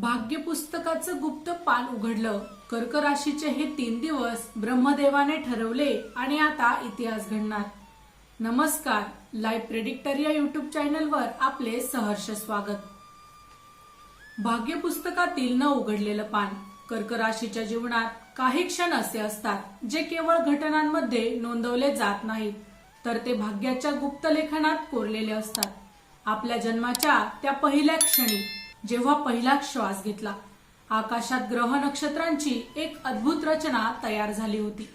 भाग्यपुस्तकाचं गुप्त पान उघडलं. कर्क राशीचे हे तीन दिवस ब्रह्मदेवाने ठरवले आणि आता इतिहास घडणार. नमस्कार लाईव्ह प्रेडिक्टर या युट्यूब चॅनलवर आपले सहर्ष स्वागत. भाग्यपुस्तकातील न उघडलेलं पान कर्क राशीच्या जीवनात काही क्षण असे असतात जे केवळ घटनांमध्ये नोंदवले जात नाहीत तर ते भाग्याच्या गुप्त लेखनात कोरलेले असतात. आपल्या जन्माच्या त्या पहिल्या क्षणी जेव्हा पहिला श्वास घेतला आकाशात ग्रह नक्षत्रांची एक अद्भुत रचना तयार झाली होती.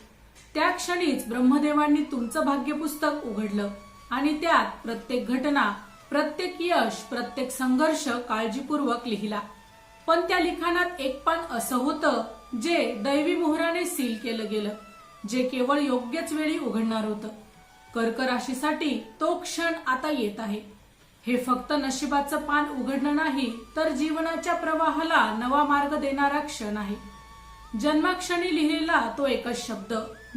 त्या क्षणीच ब्रह्मदेवांनी तुमचं भाग्यपुस्तक उघडलं आणि त्यात प्रत्येक घटना प्रत्येक यश प्रत्येक संघर्ष काळजीपूर्वक लिहिला. पण त्या लिखाणात एक पान असं होतं जे दैवी मोहराने सील केलं गेलं जे केवळ योग्यच वेळी उघडणार होतं. कर्क राशीसाठी तो क्षण आता येत आहे. हे फक्त नशिबाचं पान उघडणं नाही तर जीवनाच्या प्रवाहाला नवा मार्ग देणारा क्षण आहे. जन्माक्षणी लिहिलेला तो एकच शब्द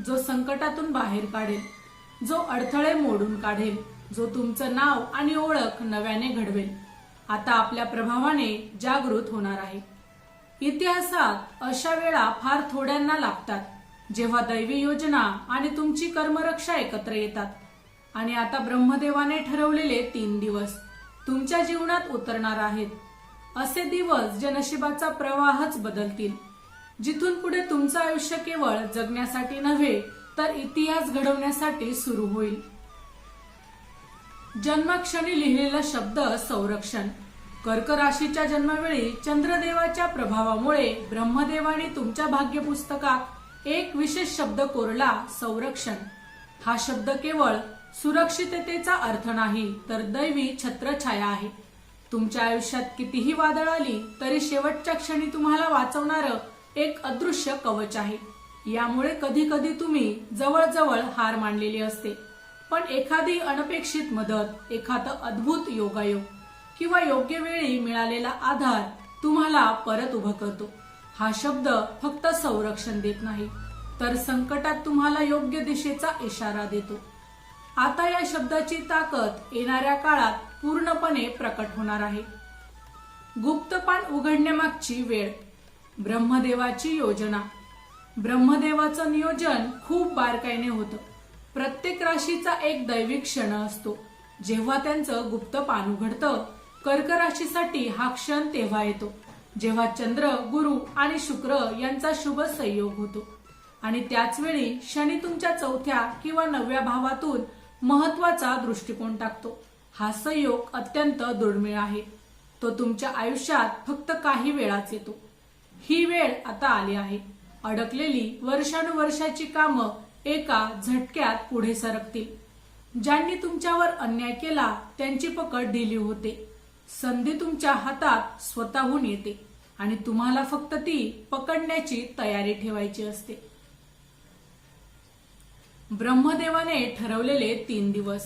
जो संकटातून बाहेर काढेल जो अडथळे मोडून काढेल जो तुमचं नाव आणि ओळख नव्याने घडवेल. आता आपल्या प्रभावाने जागृत होणार आहे. इतिहासात अशा वेळा फार थोड्यांना लागतात जेव्हा दैवी योजना आणि तुमची कर्मरक्षा एकत्र येतात. आणि आता ब्रह्मदेवाने ठरवलेले तीन दिवस तुमच्या जीवनात उतरणार आहेत. असे दिवस जे नशिबाचा प्रवाहच बदलतील. जिथून पुढे तुमचं आयुष्य केवळ जगण्यासाठी नव्हे तर इतिहास घडवण्यासाठी सुरू होईल. जन्माक्षणी लिहिलेला शब्द संरक्षण. कर्क राशीच्या जन्मवेळी चंद्रदेवाच्या प्रभावामुळे ब्रह्मदेवाने तुमच्या भाग्यपुस्तकात एक विशेष शब्द कोरला संरक्षण. हा शब्द केवळ सुरक्षिततेचा अर्थ नाही तर दैवी छत्रछाया आहे. तुमच्या आयुष्यात कितीही वादळ आली तरी शेवटच्या क्षणी तुम्हाला वाचवणार एक अदृश्य कवच आहे. यामुळे कधी कधी तुम्ही जवळजवळ हार मानलेली असते. पण एखादी अनपेक्षित मदत एखादं अद्भुत योगायोग किंवा योग्य वेळी मिळालेला आधार तुम्हाला परत उभं करतो. हा शब्द फक्त संरक्षण देत नाही तर संकटात तुम्हाला योग्य दिशेचा इशारा देतो. आता या शब्दाची ताकद येणाऱ्या काळात पूर्णपणे प्रकट होणार आहे. गुप्तपान उघडण्यामागची वेळ. ब्रह्मदेवाची योजना. ब्रह्मदेवाचं नियोजन खूप बारकाईने होतं. प्रत्येक राशीचा एक दैविक क्षण असतो. जेव्हा त्यांचं गुप्त पान उघडतं कर्क राशीसाठी हा क्षण तेव्हा येतो. जेव्हा चंद्र गुरु आणि शुक्र यांचा शुभ संयोग होतो. आणि त्याच वेळी शनी तुमच्या चौथ्या किंवा नवव्या भावातून महत्त्वाचा दृष्टिकोन टाकतो. हा संयोग अत्यंत दुर्मिळ आहे. तो तुमच्या आयुष्यात फक्त काही वेळाच येतो. ही वेळ आता आली आहे. अडकलेली वर्षानुवर्षाची कामं एका झटक्यात पुढे सरकतील. ज्यांनी तुमच्यावर अन्याय केला त्यांची पकड ढिली होते. संधी तुमच्या हातात स्वतःहून येते आणि तुम्हाला फक्त ती पकडण्याची तयारी ठेवायची असते. ब्रह्मदेवाने ठरवलेले तीन दिवस.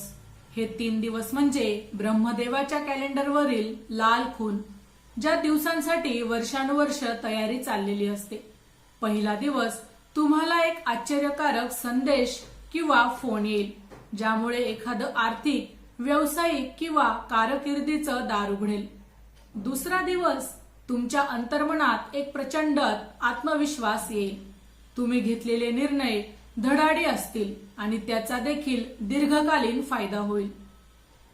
हे तीन दिवस म्हणजे ब्रह्मदेवाच्या कॅलेंडरवरील लाल खून ज्या दिवसांसाठी वर्षानुवर्ष तयारी चाललेली असते. पहिला दिवस तुम्हाला एक आश्चर्यकारक संदेश किंवा फोन येईल ज्यामुळे एखादं आर्थिक व्यावसायिक किंवा कारकिर्दीचं दार उघडेल. दुसरा दिवस तुमच्या अंतर्मनात एक प्रचंड आत्मविश्वास येईल. तुम्ही घेतलेले निर्णय धडाडी असतील आणि त्याचा देखील दीर्घकालीन फायदा होईल.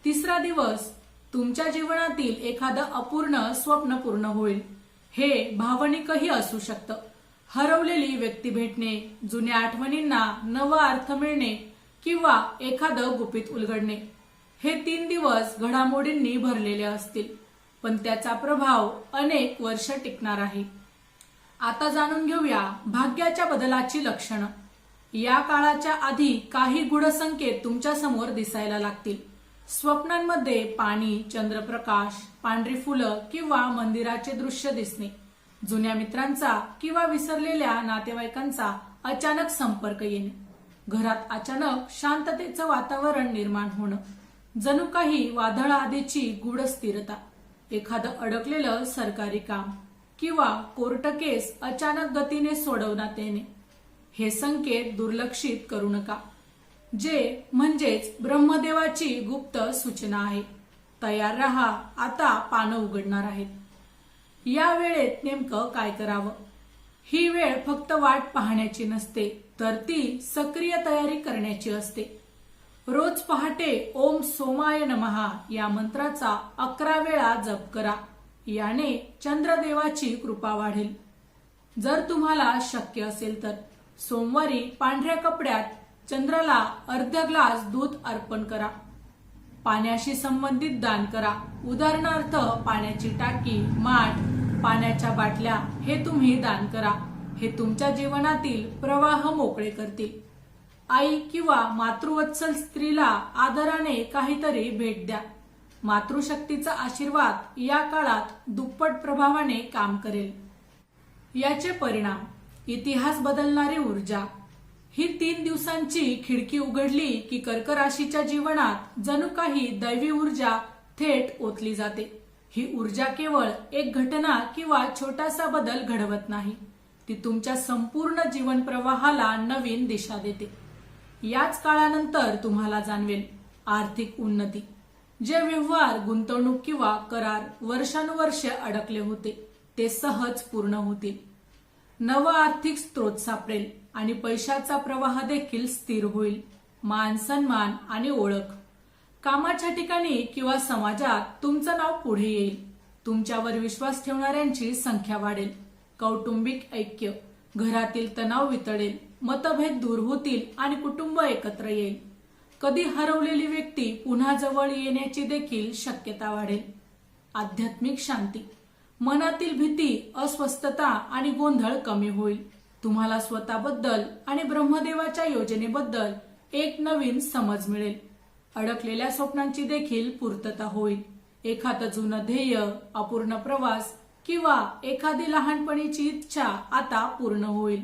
तिसरा दिवस तुमच्या जीवनातील एखादं अपूर्ण स्वप्न पूर्ण होईल. हे भावनिकही असू शकतं. हरवलेली व्यक्ती भेटणे जुन्या आठवणींना नवा अर्थ मिळणे किंवा एखादं गुपित उलगडणे हे तीन दिवस घडामोडींनी भरलेले असतील. पण त्याचा प्रभाव अनेक वर्ष टिकणार आहे. आता जाणून घेऊया भाग्याच्या बदलाची लक्षणं. या काळाच्या आधी काही गुढसंकेत तुमच्यासमोर दिसायला लागतील. स्वप्नांमध्ये पाणी चंद्रप्रकाश पांढरी फुलं किंवा मंदिराचे दृश्य दिसणे. जुन्या मित्रांचा किंवा विसरलेल्या नातेवाईकांचा अचानक संपर्क येणे. घरात अचानक शांततेचं वातावरण निर्माण होणं. जणू काही वादळ आधीची गूढ स्थिरता. एखादं अडकलेलं सरकारी काम किंवा कोर्ट केस अचानक गतीने सोडवण्यात येणे. हे संकेत दुर्लक्षित करू नका. जे म्हणजेच ब्रह्मदेवाची गुप्त सूचना आहे. तयार रहा आता पानं उघडणार आहेत. या वेळेत नेमकं काय करावं? ही वेळ फक्त वाट पाहण्याची नसते तर ती सक्रिय तयारी करण्याची असते. रोज पहाटे ओम सोमाय नमहा या मंत्राचा अकरा वेळा जप करा. याने चंद्रदेवाची कृपा वाढेल. जर तुम्हाला शक्य असेल तर. सोमवारी पांढऱ्या कपड्यात चंद्राला अर्ध ग्लास दूध अर्पण करा. पाण्याशी संबंधित दान करा. उदाहरणार्थ पाण्याची टाकी माठ पाण्याच्या बाटल्या हे तुम्ही दान करा. हे तुमच्या जीवनातील प्रवाह मोकळे करतील. आई किंवा मातृवत्सल स्त्रीला आदराने काहीतरी भेट द्या. मातृशक्तीचा आशीर्वाद या काळात दुप्पट प्रभावाने काम करेल. याचे परिणाम इतिहास बदलणारी ऊर्जा. ही तीन दिवसांची खिडकी उघडली की कर्क राशीच्या जीवनात जणू काही दैवी ऊर्जा थेट ओतली जाते. ही ऊर्जा केवळ एक घटना किंवा छोटासा बदल घडवत नाही. ती तुमच्या संपूर्ण जीवन प्रवाहाला नवीन दिशा देते. याच काळानंतर तुम्हाला जाणवेल आर्थिक उन्नती जे व्यवहार गुंतवणूक किंवा करार वर्षानुवर्ष अडकले होते. ते सहज पूर्ण होतील. नव आर्थिक स्रोत सापडेल आणि पैशाचा प्रवाह देखील स्थिर होईल. मान सन्मान आणि ओळख. कामाच्या ठिकाणी किंवा समाजात तुमचं नाव पुढे येईल. तुमच्यावर विश्वास ठेवणाऱ्यांची संख्या वाढेल. कौटुंबिक ऐक्य. घरातील तणाव वितळेल. मतभेद दूर होतील आणि कुटुंब एकत्र येईल. कधी हरवलेली व्यक्ती पुन्हा जवळ येण्याची देखील शक्यता वाढेल. आध्यात्मिक शांती. मनातील भीती अस्वस्थता आणि गोंधळ कमी होईल. तुम्हाला स्वतःबद्दल आणि ब्रह्मदेवाच्या योजनेबद्दल एक नवीन समज मिळेल. अडकलेल्या स्वप्नांची देखील पूर्तता होईल. एखादं जुनं ध्येय अपूर्ण प्रवास किंवा एखादी लहानपणीची इच्छा आता पूर्ण होईल.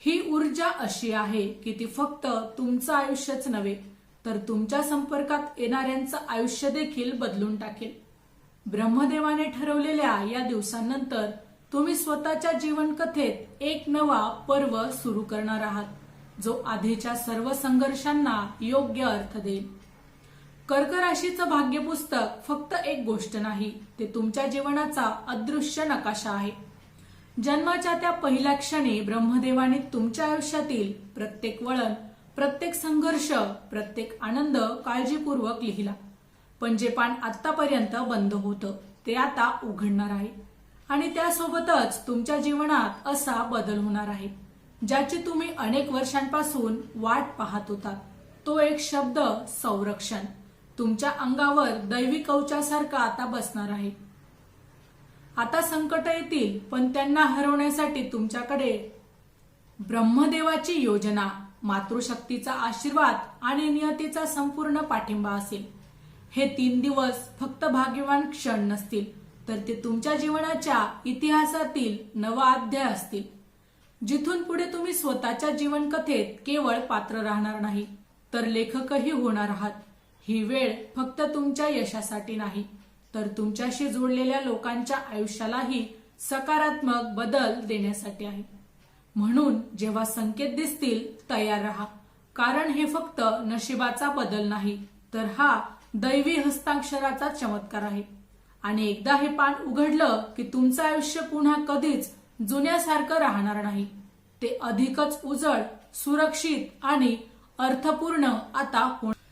ही ऊर्जा अशी आहे की ती फक्त तुमचं आयुष्यच नव्हे तर तुमच्या संपर्कात येणाऱ्यांचं आयुष्य देखील बदलून टाकेल. ब्रह्मदेवाने ठरवलेल्या या दिवसांनंतर तुम्ही स्वतःच्या जीवनकथेत एक नवा पर्व सुरू करणार आहात जो आधीच्या सर्व संघर्षांना योग्य अर्थ देईल. कर्क राशीचं भाग्य पुस्तक फक्त एक गोष्ट नाही ते तुमच्या जीवनाचा अदृश्य नकाशा आहे. जन्माच्या त्या पहिल्या क्षणी ब्रह्मदेवाने तुमच्या आयुष्यातील प्रत्येक वळण प्रत्येक संघर्ष प्रत्येक आनंद काळजीपूर्वक लिहिला. पण जे पान आतापर्यंत बंद होतं ते आता उघडणार आहे. आणि त्यासोबतच तुमच्या जीवनात असा बदल होणार आहे ज्याची तुम्ही अनेक वर्षांपासून वाट पाहत होता तो एक शब्द संरक्षण. तुमच्या अंगावर दैवी कवचासारखा आता बसणार आहे. आता संकट येतील पण त्यांना हरवण्यासाठी तुमच्याकडे ब्रह्मदेवाची योजना मातृशक्तीचा आशीर्वाद आणि नियतीचा संपूर्ण पाठिंबा असेल. हे तीन दिवस फक्त भाग्यवान क्षण नसतील तर ते तुमच्या जीवनाच्या इतिहासातील नवा अध्याय असतील जिथून पुढे तुम्ही स्वतःच्या जीवनकथेत केवळ पात्र राहणार नाही तर लेखकही होणार आहात. ही वेळ फक्त तुमच्या यशासाठी नाही तर तुमच्याशी जोडलेल्या लोकांच्या आयुष्यालाही सकारात्मक बदल देण्यासाठी आहे. म्हणून जेव्हा संकेत दिसतील तयार राहा कारण हे फक्त नशिबाचा बदल नाही तर हा दैवी हस्ताक्षराचा चमत्कार आहे. आणि एकदा हे पान उघडलं की तुमचं आयुष्य पुन्हा कधीच जुन्यासारखं राहणार नाही. ते अधिकच उजळ सुरक्षित आणि अर्थपूर्ण आता होणार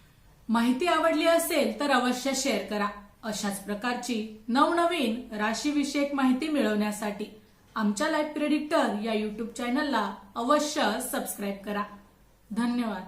माहिती आवडली असेल तर अवश्य शेअर करा. अशाच प्रकारची नवनवीन राशीविषयक माहिती मिळवण्यासाठी आमच्या लाईफ प्रेडिक्टर या युट्यूब चॅनलला अवश्य सबस्क्राईब करा. धन्यवाद.